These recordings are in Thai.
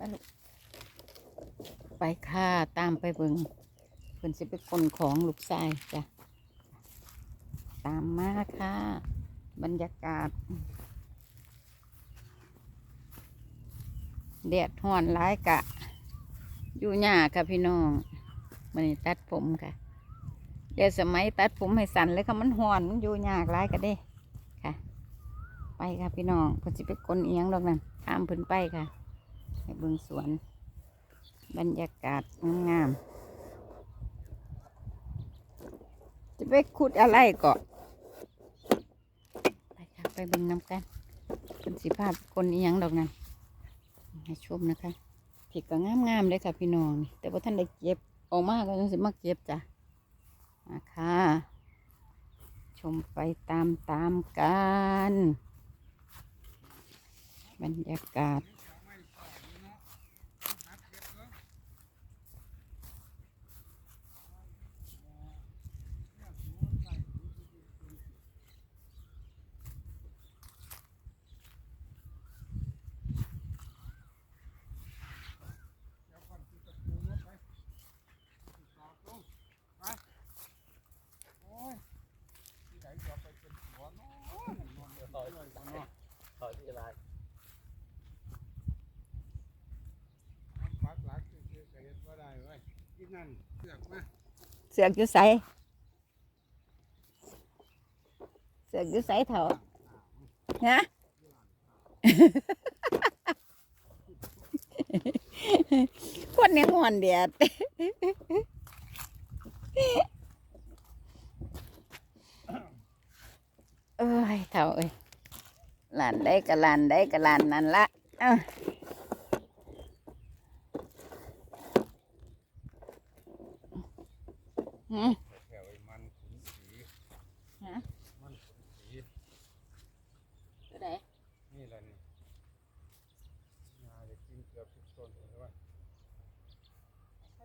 ไปลูกไปค่ะ ตามไปเบิงเพิ่นสิไปคนของลูกชายจ้ะ ตามมาค่ะ บรรยากาศแดดห่อนร้ายกะ อยู่หญ้าค่ะพี่น้องมันนี้ตัดผมค่ะเดี๋ยวสมัยตัดผมให้สั้นเลยค่ะมันห่อนมันอยู่ยากร้ายกันเด้ค่ะ ไปค่ะพี่น้องเพิ่นสิไปกลนเอียงดอกนั่นตามเพิ่นไปค่ะ ให้เบิ่งสวน บรรยากาศงามๆจะไปขุดอะไรเกาะไปค่ะไปเบิ่งน้ำกันเพิ่นสิพาไปกลนเอียงดอกนั่นให้ชมนะคะผิดก็งามๆเลยค่ะพี่น้องแต่ว่าท่านได้เก็บออกมาก็ต้องสิมาเก็บจ้ะมาค่ะชมไปตามตามๆกัน บรรยากาศ ขอที่ร้านปักหลักคือก็เฮ็ได้เว้ยที่นั่นเสือกมาเสือกอยู่ใสเสือกอยู่ใสเถอะฮะคนยังหอนเดียดเอ้ยเท่าเอ้ย ลานได้กับหลานได้กับหลานนั่นละเอ้าหืมแถวไอ้มันขุนสีฮะมันขุนสีตัวไหนนี่แหละนี่ยาจะกินเกือบทุกต้นเลยว่าเ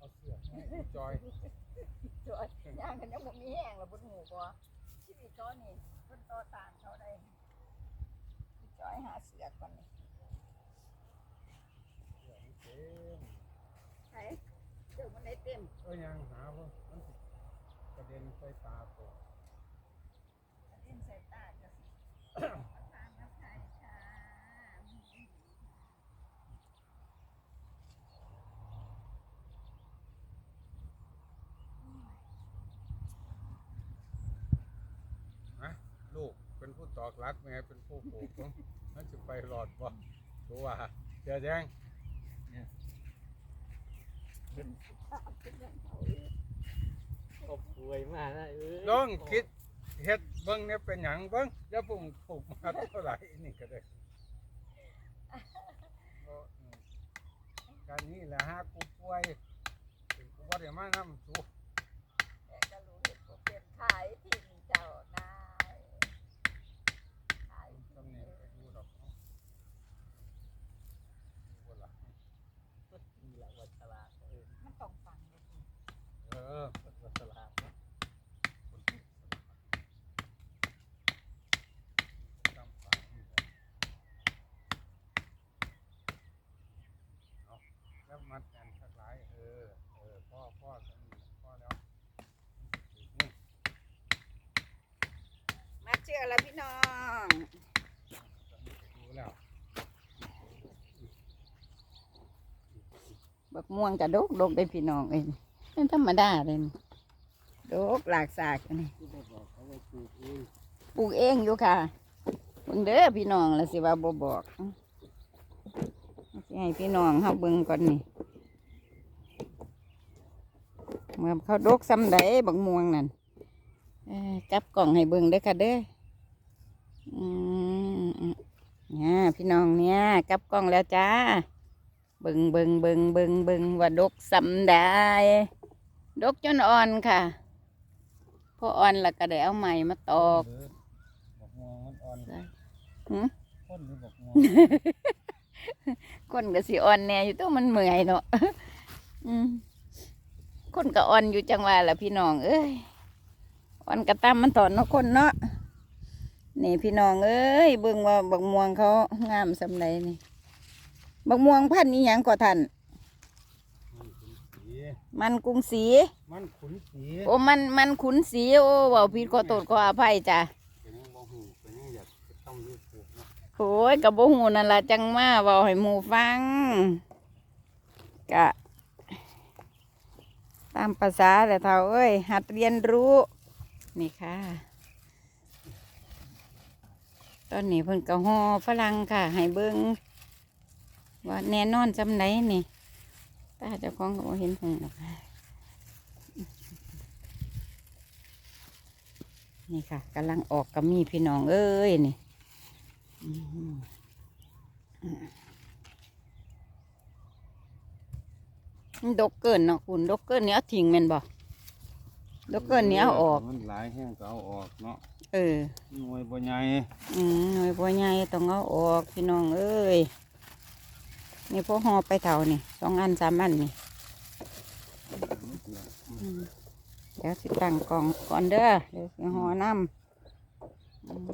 อาเสือกให้อีจอยจอยย่างกันยังบ่มีแห้งแล้วบนหูบ่ชีวิตเขานี่เพิ่น ต่อต่างเขาได้จอยหาเสือกก่อนนี่เสือกมันเต็มไผเจ้ามันได้เต็มเอ้ยยังหาว่ามันสิกระเด็นใส่ตาตัว เต็มใส่ตาจ้ะสิทานน้ำไข่ค่ะ ฮะลูกเป็นผู้ต อกหลักแม่เป็นผู้ปลูกเนาะมันจะไปหลอดบ่ตัวว่าเดี๋ยวแดงขอบคุยมากนะเออลองคิดเฮ็ดเบิ่งเนี่ยเป็นหยังเบิ่งอย่าเพุ่งปลูกมาเท่าไหร่นี่ก็ได้บ่อืมการนี้แหละฮะกูป่วยเป็นกูบ่ได้มานำสูแต่ก็รู้เหตุผลเป็นขายทิ้งเจ้านายขาย ตำแหน่งก็อยู่ดอกเนาะอยู่บ่ล่ะ มีละวัชราเออ มันต้องฟังเลยสิ เออ วัชราเนาะ คนที่ตามฝังนี่แหละเอาแล้วมัดกันสักหลายเออเออ พ่อพ่อพ่อแล้วมาเชื่อแล้วพี่น้องรู้แล้วบักม่วงกระดกดกได้พี่น้องเองเป็นธรรมดาเลยนี่ดกหลากสากอันนี่ที่บอกเขาว่าปลูกเองปลูกเองอยู่ค่ะเบิ่งเด้อพี่น้องแล้วสิว่าบ่บอกสิให้พี่น้องเฮาเบิ่งก่อนนี่ เมื่อเขาดกซ้ำใดบักม่วงนั่นจับกล่องให้เบิ่งเด้อค่ะเด้อเนี่ยพี่น้องเนี่ยกลับกล้องแล้วจ้า เบิ่งเบิ่งเบิ่งเบิ่งเบิ่งว่าดกสำได้ดกจนอ่อนค่ะพออ่อนแล้วก็ได้เอาใหม่มาตอกบอกงวงอ่อนหืมคนหรือบอกงวงคนก็สิอ่อนแน่อยู่ตัวมันเมื่อยเนาะอืม คนก็อ่อนอยู่จังหวะละพี่น้องเอ้ยอ่อนกระตามมันตอนเนาะคนเนาะนี่พี่น้องเอ้ยเบิ่งว่าบักม่วงเขางามสำไรนี่บักม่วงพันธุ์นี้ยังก่อท่านมันขุนสีมันกรุงศรีมันขุนสีโอ้มันมันขุนสีโอ้เบาผิดขอโทษขออภัยจ้ะเป็นยังบ่หูเป็นยังอยากต้องยูทูบเนาะโอ้ยกับโบหูนั่นละจังมาเบาให้หมูฟังกะ ตามภาษาแต่เท่าเอ้ย หัดเรียนรู้ นี่ค่ะ ตอนนี้เพิ่นกะฮอฝรั่งค่ะให้เบิงว่าแน่นอนจำไหนนี่ตาเจ้าของก็บ่เห็นหงหรอกนี่ค่ะกำลังออกกับมีพี่น้องเอ้ยนี่อืมมัน ดกเกินเนาะคุณดกเกินเนี้ยทิ้งแม่นบ่ดกเกินเนี้ยเอาออก มันหลายแห้งก็เอาออกเนาะเออหน่วยบ่ใหญ่อืมหน่วยบัวใหญ่ต้องเอาออกพี่น้องเอ้ยนี่พวกหอไปเท่านี่สองอันสามอันนี่อืมเดี๋ยวสิตั้งกล่องก่อนเด้อเดี๋ยวสิหอน้ำอืม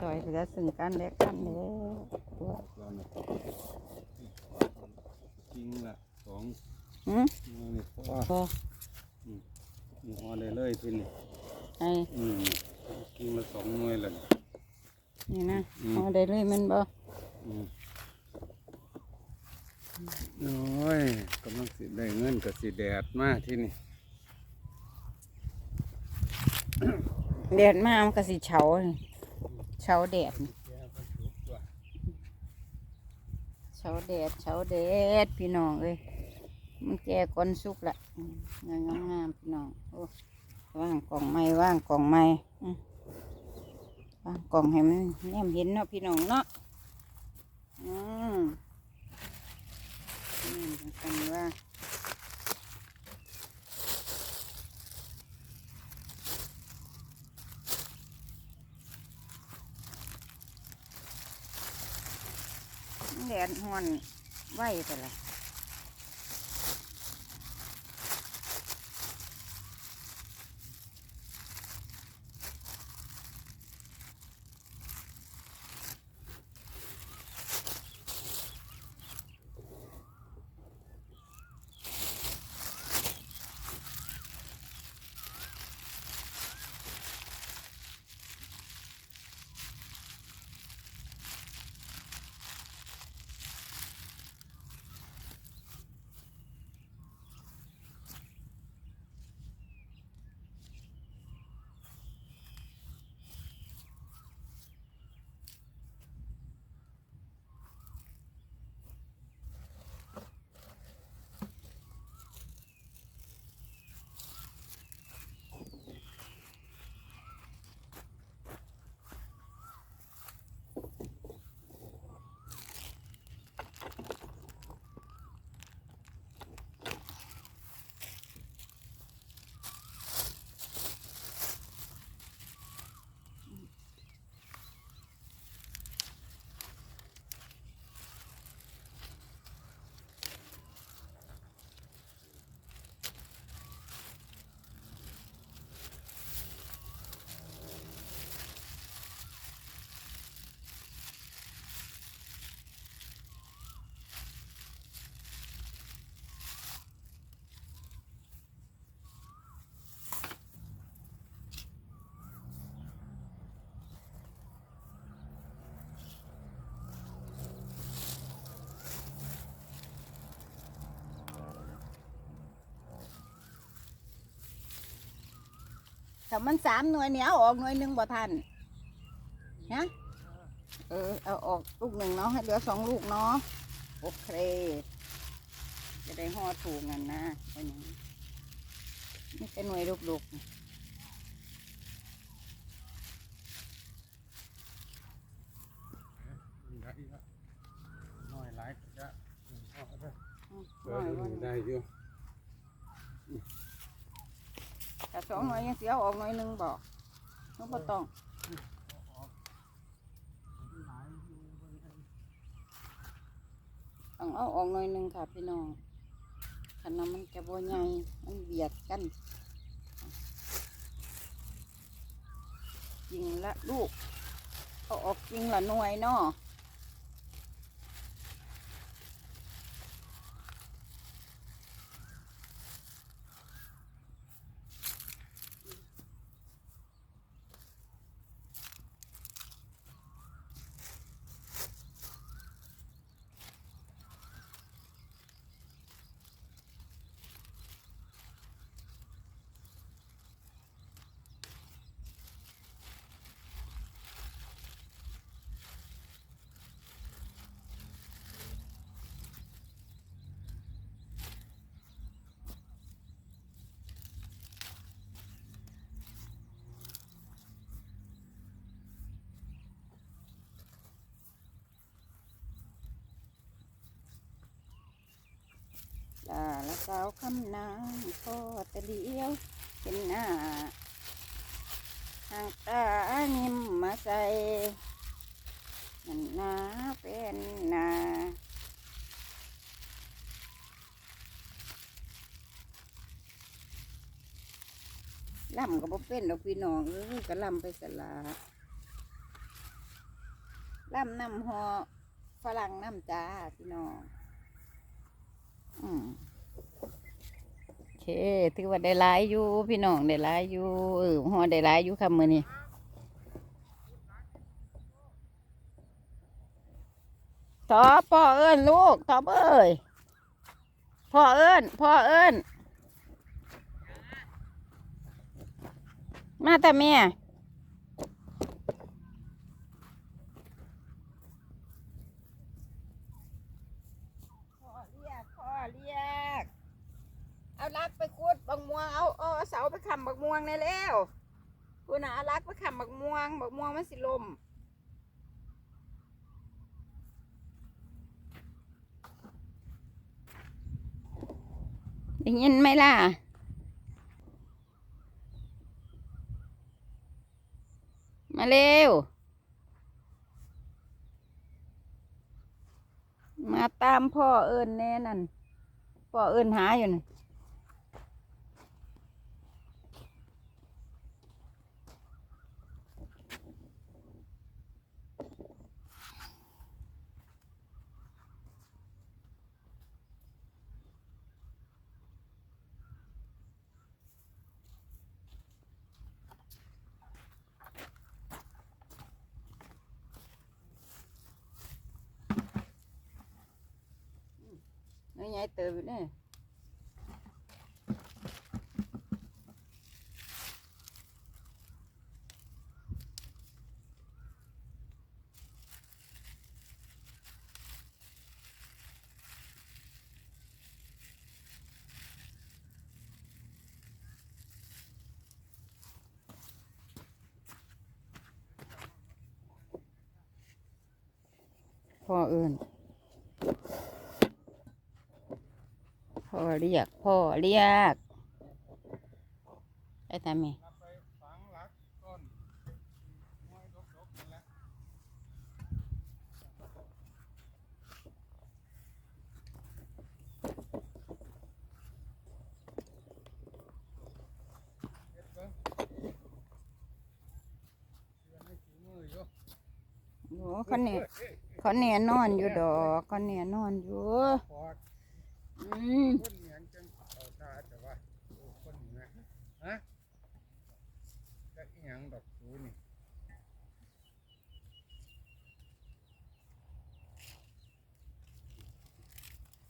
ซอยเหลือซึ่งกันและกันเด้อตอนนั้นจริงละสอง หืมหน่วยนี่เพราะว่าพอมีฮอได้เลยทีนี้ไอ้อืมกินละสองหน่วยเลยนี่นะอืมหอได้เลยแมันบ่อืมโอ้ยกำลังสิได้เงินกับสิแดดมากที่นี่แดดมามันก็สิเฉานี่เฉาแดดนี่เฉาแดดเฉาแดดพี่น้องเอ้ย มันแก่ก่อนสุกละงามงามพี่น้องว่างกล่องไม้ว่างกล่องไม้ว่างกล่องให้มันแนมเห็นเนาะพี่น้องเนาะอืมนี่กันว่าแดดฮ้อนไหวไปละ ถ้ามันสามหน่วยเนี่ยเอาออกหน่วยหนึ่งบ่ทันนะเออเอาออกลูกหนึ่งเนาะให้เหลือสองลูกเนาะโอเค จะได้ห่อถูกกันนะวันนี้นี่เป็นหน่วยลูกๆ ได้ละน้อยหลายก็จะเอาเด้อ อืม เอ หน่อย อ วัน ได้อยู่ แต่สองหน่วยยังเสียออกหน่วยหนึ่งบอกต้องบ่ต้องต้องเอาออกหน่วยหนึ่งค่ะพี่น้องขนาดมันจะบ่ใหญ่มันเบียดกันจริงละลูกเอาออกจริงละหน่วยเนาะำนางพ่อตะเดียวเป็นหน้าหางตานิ่มมาใส่นันนาเป็นนาล่ำก็บ่เป็นดอกพี่น้องเอ้ยก็ล่ำไปสลาล่ำน้ำหอฝรั่งน้ำจ้าพี่น้อง อืมโอ ถือว่าได้หลายอยู่พี่น้องได้หลายอยู่เออหอได้หลายอยู่ค่ะมือนี้ทอพ่อเอิ้นลูกทอเอ้ยพ่อเอิ้นพ่อเอิ้นมาแต่แม่พ่อเรียกพ่อเรียก เอาลัก ดบักม่วงเอาเอาเสาไปค้ำบักม่วงในแล้วกูน่ะเอาลักไปค้ำบักม่วงบักม่วงมันสิลมได้ยินไหมล่ะมาเร็ว มาตามพ่อเอิญแน่นั่น พ่อเอิญหาอยู่น่ะ ญ่เติบอยู่เนี่ยพ่อเอิญ พ่อเรียก พ่อเรียกไปทำไมรับไปฝังโอ้เขาเนี่ยเขาเนี่ยนอนอยู่ดอกเขาเนี่ยนอนอยู่ อดอืมคนเหมือนจังเอาตาแต่ว่าโอ้คนเหมือนฮะก็อีหยังดอกสูนี่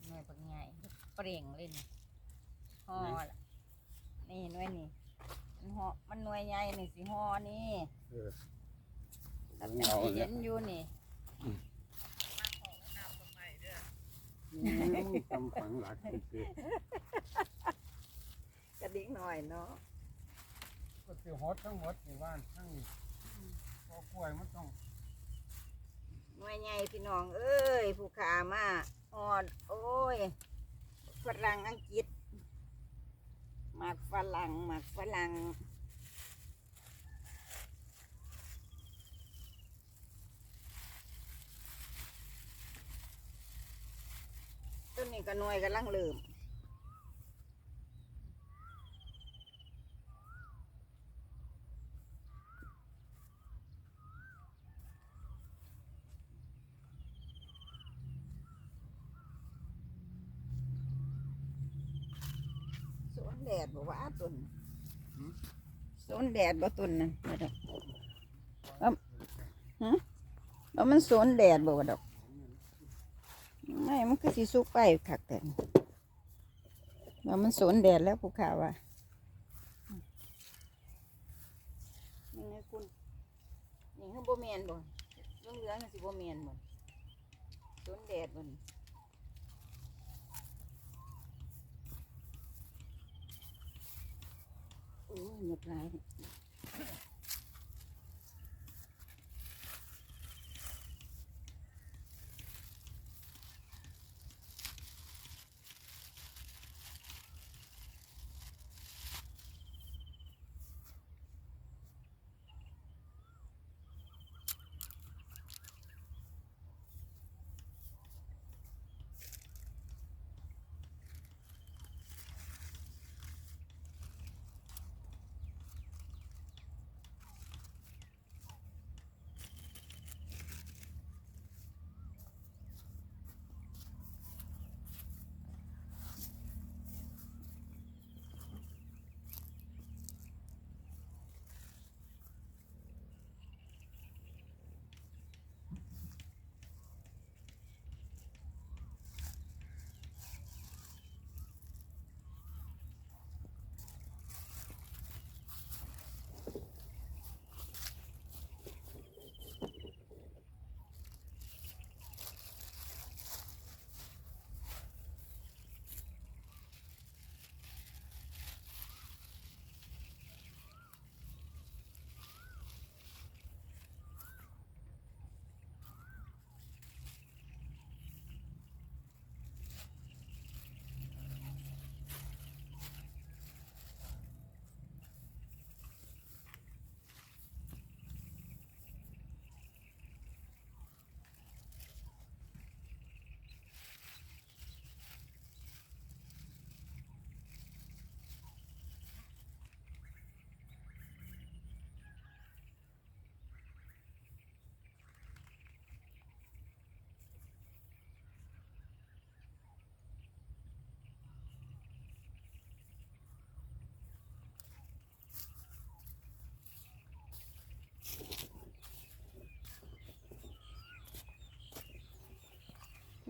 หน่วยปักใหญ่เปล่งเลยนี่ห่อละนี่หน่วยนี่มันห่อมันหน่วยใหญ่นี่สิห่อนี่เออตัดแต่งเห็นอยู่นี่ ทำฝังหลักคือกระดิ่งหน่อยเนาะก็คือฮอตทั้งหมดในบ้านทั้งนี้พอกล้วยมันต้องหน่วยใหญ่พี่น้อง เอ้ย ผู้ขามาออดโอ้ยฝรั่งอังกฤษหมากฝรั่งหมากฝรั่ง ต้ นนี้ก็หน่วยกำลังเริ่มสวนแดดบอกว่าต้นสวนแดดบ่ต้นนั่นบ่ดอกแล้วมันสวนแดดบ่ว่าดอก ไม่มันคือสีสุกไปคักแต่ว่ามันสนแดดแล้วภูเขาว่ะนี่ไงคุณนี่คือโบเมียนบ่เรื่องเหลืองสิโบเมียนบ่สนแดดบ่นี่โอ้ยหมดหลาย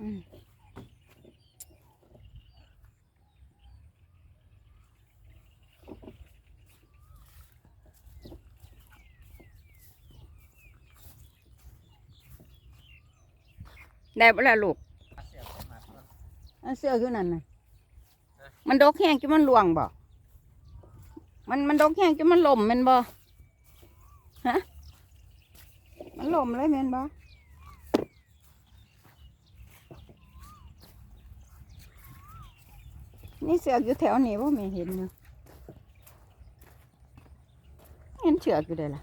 ได้ปะล่ะลูกเสียบเข้ามาก่อนอันเสื้อคือนั่นน่ะ มันดกแห้งจนมันหลวงบ่ มันมันดกแห้งจนมันหล่มแมันบ่ ฮะ มันหล่มเลยแม่นบ่ นี่เสือกอยู่แถวนี้ว่าไม่เห็นเนาะเห็นเชือกอยู่เลยล่ะ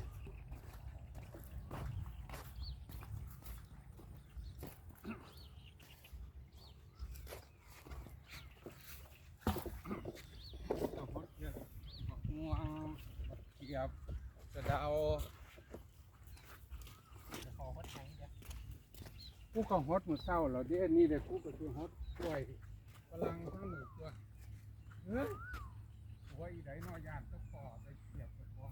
เอาฮอดเนี่ยมะม่วงมะเขียบสะเดาจะขอวัดแข็งจ้ะกูก็ฮอดมื้อเช้าแล้วเด้นี่เด้กูก็สิฮอดกล้วยฝรั่งทั้งหมดตัว เฮ้ยกล้ยไหนนอยานต้องปอไปเสียบกับของ